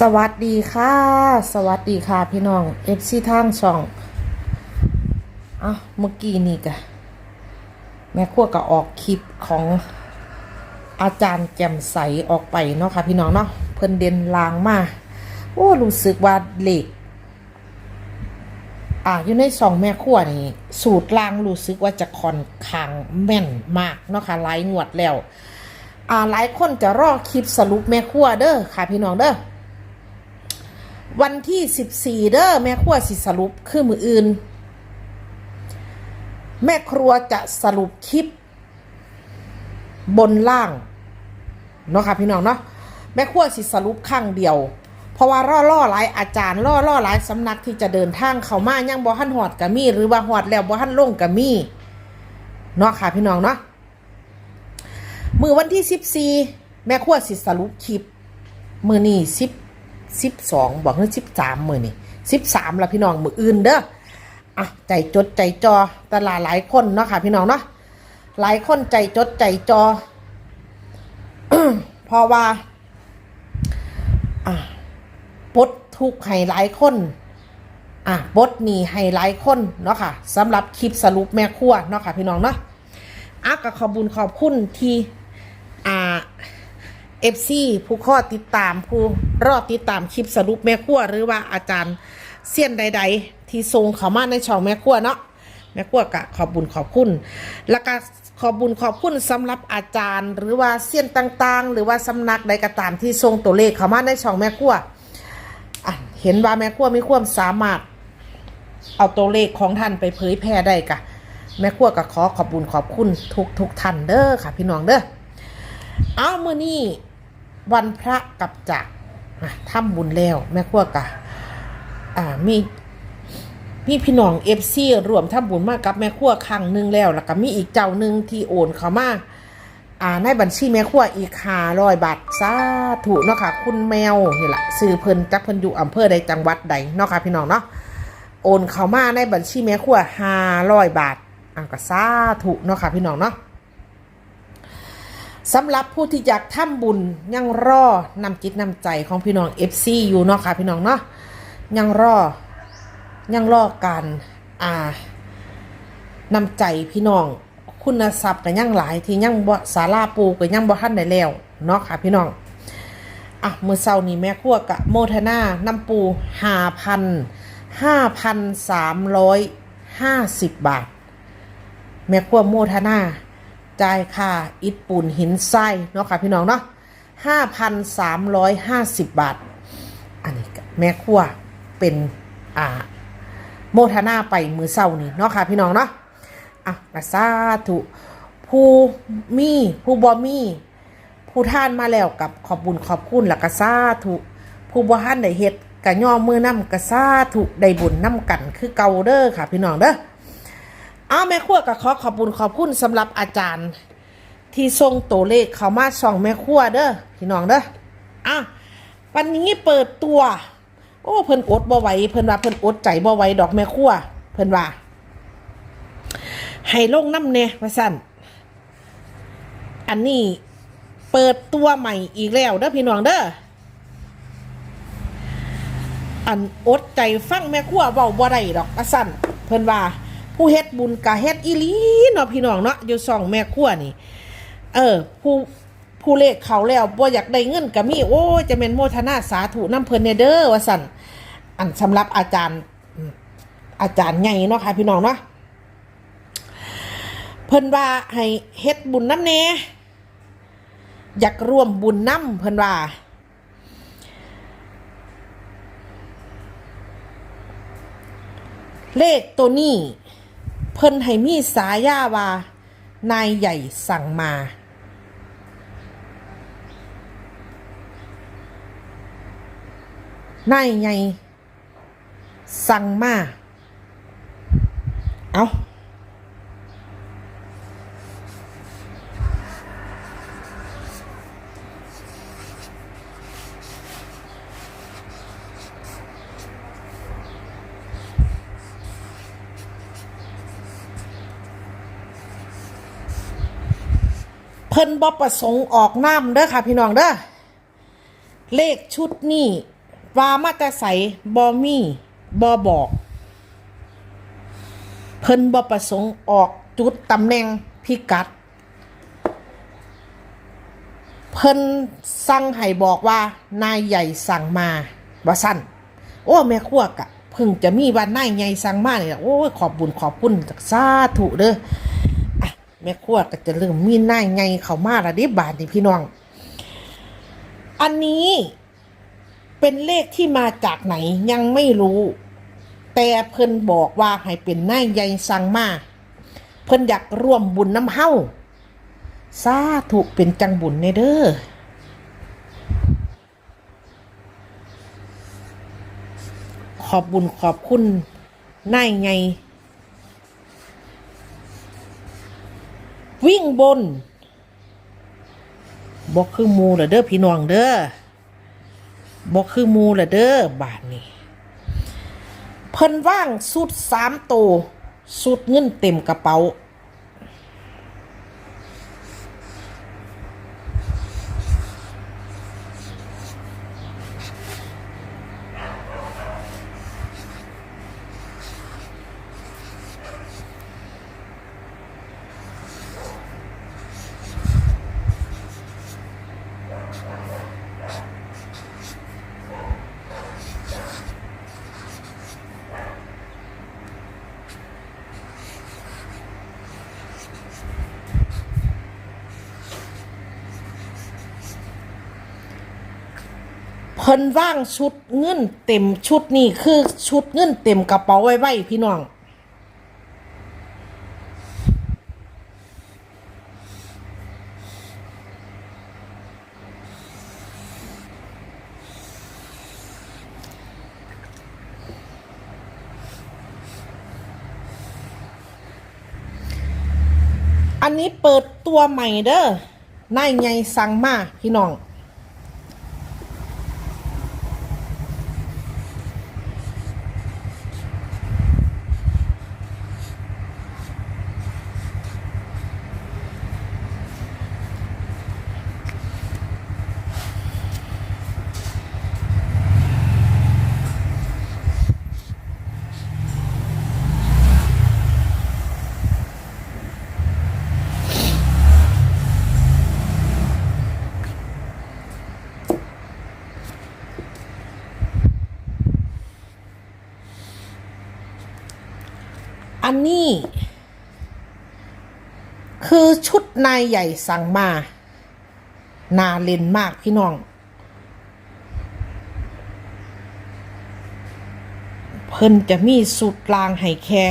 สวัสดีค่ะ สวัสดีค่ะพี่น้องเอฟซีทางช่องอะเมื่อกี้นี่กะแม่ขั้วก็ออกคลิปของอาจารย์แจ่มใสออกไปเนาะค่ะพี่น้องเนาะเพิ่นเด่นลางมาโอ้รู้สึกว่าเหล็กอะอยู่ในสองแม่ขั้วนี่ สูตรลางรู้สึกว่าจะค่อนข้างแม่นมากเนาะค่ะหลายงวดแล้วอ่าหลายคนจะรอคลิปสรุปแม่ขั้วเด้อค่ะพี่น้องเด้อ วันที่สิบสี่เด้อแม่ครัวสิสรุปคือมืออื่น แม่ครัวจะสรุปคลิป บนล่าง เนาะค่ะพี่น้องเนาะแม่ครัวสิสรุปข้างเดียว เพราะว่าล่อล่อหลายอาจารย์ล่อล่อหลายสำนักที่จะเดินทางเข้ามายังบ่หันหอดกะมีหรือว่าหอดแล้วบ่หันลงกะมีเนาะค่ะพี่น้องเนาะมือวันที่สิบสี่แม่ครัวสิสรุปคลิป มือนี่สิบ สิบสองบอกว่าสิบสามมือนี่สิบสามละพี่น้องมืออื่นเด้ออะใจจดใจจอตลาดหลายคนเนาะค่ะพี่น้องเนาะหลายคนใจจดใจจอเพราะว่าอะปดทุกให้หลายคนอะบทนี้ให้หลายคนเนาะค่ะสำหรับคลิปสรุปแม่ครัวเนาะค่ะพี่น้องเนาะอะก็ขอบบุญขอบคุณที่อ่า เอฟซีผู้ข้อติดตามผู้รอติดตามคลิปสรุปแม่ครัวหรือว่าอาจารย์เสี้ยนใด ๆ ที่ทรงเขามาในช่องแม่ครัวเนาะแม่ครัวกะขอบบุญขอบคุณ แล้วก็ขอบบุญขอบคุณสำหรับอาจารย์ หรือว่าเสี้ยนต่างๆ หรือว่าสำนักใดก็ตามที่ทรงตัวเลขเขามาในช่องแม่ครัวเห็นว่าแม่ครัวมีความสามารถ เอาตัวเลขของท่านไปเผยแพร่ได้กะแม่ครัวก็ขอขอบบุญขอบคุณทุกทุกๆท่านเด้อค่ะ พี่น้องเด้อเอามือนี่ วันพระกับจากอะทำบุญแล้ว แม่ครัวกะอ่ามีมีพี่น้องเอฟซีรวมทำบุญมากกับแม่ครัวครั้งหนึ่งแล้ว แล้วก็มีอีกเจ้าหนึ่งที่โอนเขามาอ่าในบัญชีแม่ครัวอีกห้าร้อยบาทสาธุเนาะค่ะ คุณแมวนี่แหละซื้อเพิ่นจักเพิ่นอยู่อำเภอใดจังหวัดใดเนาะค่ะพี่น้องเนาะโอนเขามาในบัญชีแม่ครัวห้าร้อยบาทอะก็สาธุเนาะค่ะพี่น้องเนาะ สำหรับผู้ที่อยากทำบุญยังรอนำจิตนำใจของพี่น้อง FC อยู่เนาะค่ะพี่น้องเนาะยังรอยังรอการอ่านำใจพี่น้อง คุณทรัพย์กับยังหลายที่ยังบ่สาราปูกับยังบ่ทันได้แล้วเนาะค่ะพี่น้องอะมื้อเช้านี้แม่ครัวกะโมทนาน้ำปูห้าพันห้าพันสามร้อยห้าสิบบาท แม่ครัวโมทนา จ่ายค่าอิฐปูนหินทรายเนาะค่ะพี่น้องเนาะห้าพันสามร้อยห้าสิบบาท อันนี้ก็แม่ครัวเป็นอ่าโมทนาไปมือเศร้านี่เนาะค่ะพี่น้องเนาะอะกระซาธุผู้มีผู้บ่มีผู้ท่านมาแล้วกับขอบบุญขอบคุณและกระซาธุผู้บ่ท่านได้เฮ็ดกะย่อมือน้ำกระซาธุได้บุญน้ำกันคือเก่าเด้อค่ะพี่น้องเด้อ เอาแม่ครัวก็ขอขอบคุณขอบคุณสำหรับอาจารย์ ที่ทรงตัวเลขเขามาส่องแม่ครัวเด้อพี่น้องเด้ออะวันนี้เปิดตัว โอ้เพิ่นอดบ่ไหวเพิ่นว่าเพิ่นอดใจบ่ไหวดอกแม่ครัวเพิ่นว่าให้ลงน้ำเนี่ยว่าสั่นอันนี้เปิดตัวใหม่อีกแล้วเด้อพี่น้องเด้ออันอดใจฟังแม่ครัวเว้าบ่ได้ดอกว่าสั่นเพิ่นว่า ผู้เฮ็ดบุญกะเฮ็ดอีหลีเนาะพี่น้องเนาะอยู่สองแม่ครัวนี่ เออ ผู้ผู้เลขเขาแล้วบ่อยากได้เงินก็มีโอ้ยจะเป็นโมทนาสาธุน้ำเพิ่นเนเด้อว่าสั่นอันสำหรับอาจารย์อาจารย์ใหญ่เนาะค่ะพี่น้องเนาะเพิ่นว่าให้เฮ็ดบุญน้ำแน่อยากร่วมบุญน้ำเพิ่นว่าเลขตัวนี้ เพิ่นให้มีสายาว่านายใหญ่สั่งมา นายใหญ่สั่งมา เอาเพิ่นบ่ประสงค์ออกน้ำเด้อค่ะ พี่น้องเด้อเลขชุดนี้วามาแต่ใสบอมี่บอบอก เพิ่นบอประสงค์ออกจุดตำแหน่งพิกัด เพิ่นสั่งให้บอกว่านายใหญ่สั่งมาว่าสั้นโอ้แม่ครัวกะเพิ่งจะมีว่านายใหญ่สั่งมาเนี่ยโอ้ยขอบบุญขอบคุณจากสาธุเด้อ แม่ครัวก็จะเริ่มมีนายใหญ่เขามาละเดิบาทนี่พี่น้อง อันนี้เป็นเลขที่มาจากไหนยังไม่รู้ แต่เพิ่นบอกว่าให้เป็นนายใหญ่สั่งมาเพิ่นอยากร่วมบุญน้ำเฮาสาธุเป็นจังบุญในเด้อขอบบุญขอบคุณนายไง วิ่งบนบอกคือมูละเด้อพี่น้องเด้อบอกคือมูละเด้อบาทนี้ เพิ่นว่างสุดสามโตวสุดเงินเต็มกระเป๋า พิ่นว่างชุดเงินเต็มชุดนี่คือชุดเงินเต็มกระเป๋าไว้ไว้พี่น้อง อันนี้เปิดตัวใหม่เด้อนายไงสั่งมาพี่น้อง อันนี้ คือชุดนายใหญ่สั่งมา นาเลนมากพี่น้อง เพิ่นจะมีสุดลางให้แค่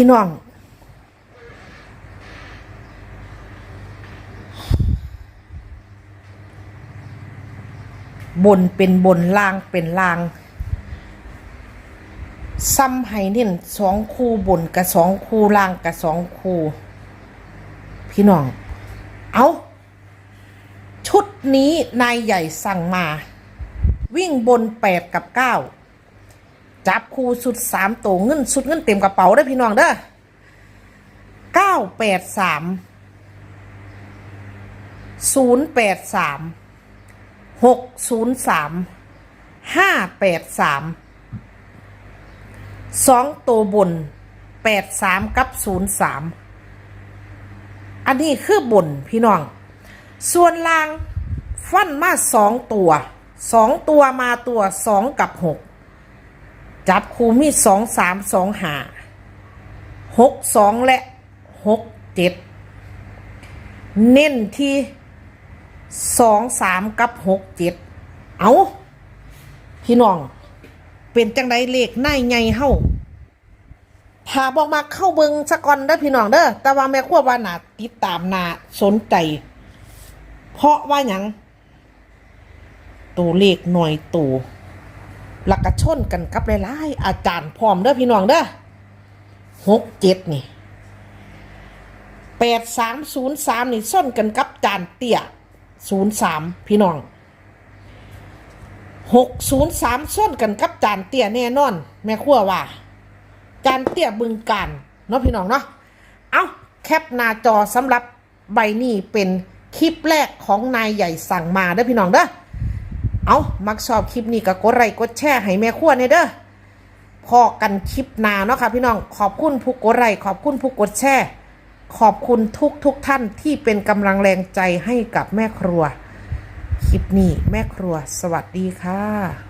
พี่น้องบนเป็นบนล่างเป็นล่าง ซ้ำให้เน้นสองคู่บนกับสองคู่ล่างกับสองคู่ พี่น้อง เอาชุดนี้นายใหญ่สั่งมา วิ่งบนแปดกับเก้า จับคู่สุดสามตัวเงินสุดเงินเต็มกระเป๋าได้พี่น้องเด้อเก้าแปดสามศูนย์แปดสามหกศูนย์สามห้าแปดสามสองตัวบนแปดสามกับศูนย์สามอันนี้คือบนพี่น้อง ส่วนล่างฟันมาสองตัวสองตัวมาตัวสองกับหก จับคูมีสองสามสองหาหกสองและหกเจ็ดเน้นที่สองสามกับหกเจ็ดเอาพี่น้อง เป็นจังไดเลขในไงเฮาถ้าบอกมาเข้าเบิงสะก่อนเด้อพี่น้องเด้อแต่ว่าแม่ครัวว่านาติดตามนาสนใจ เพราะว่าหยังตัวเลขหน่อยตัว หลักกระชนกันกับหลายๆอาจารย์พร้อมเด้อพี่น้องเด้อหกเจ็ดนี่แปดสามศูนย์สามนี่ส้นกันกับจานเตี้ยศูนย์สามพี่น้องหกศูนย์สามส้นกันกับจานเตี้ยแน่นอน แม่ครัวว่า จานเตี้ยบึงการเนาะพี่น้องเนาะเอาแคปหน้าจอสำหรับใบนี้เป็นคลิปแรกของนายใหญ่สั่งมาเด้อพี่น้องเด้อ เอามักชอบคลิปนี้ก็กดไลค์กดแชร์ให้แม่ขั้วเนี่ยเด้อพอกันคลิปหน้าเนาะค่ะพี่น้องขอบคุณผู้กดไลค์ขอบคุณผู้กดแชร์ขอบคุณทุกทุกท่านที่เป็นกำลังแรงใจให้กับแม่ครัว คลิปนี้แม่ครัว สวัสดีค่ะ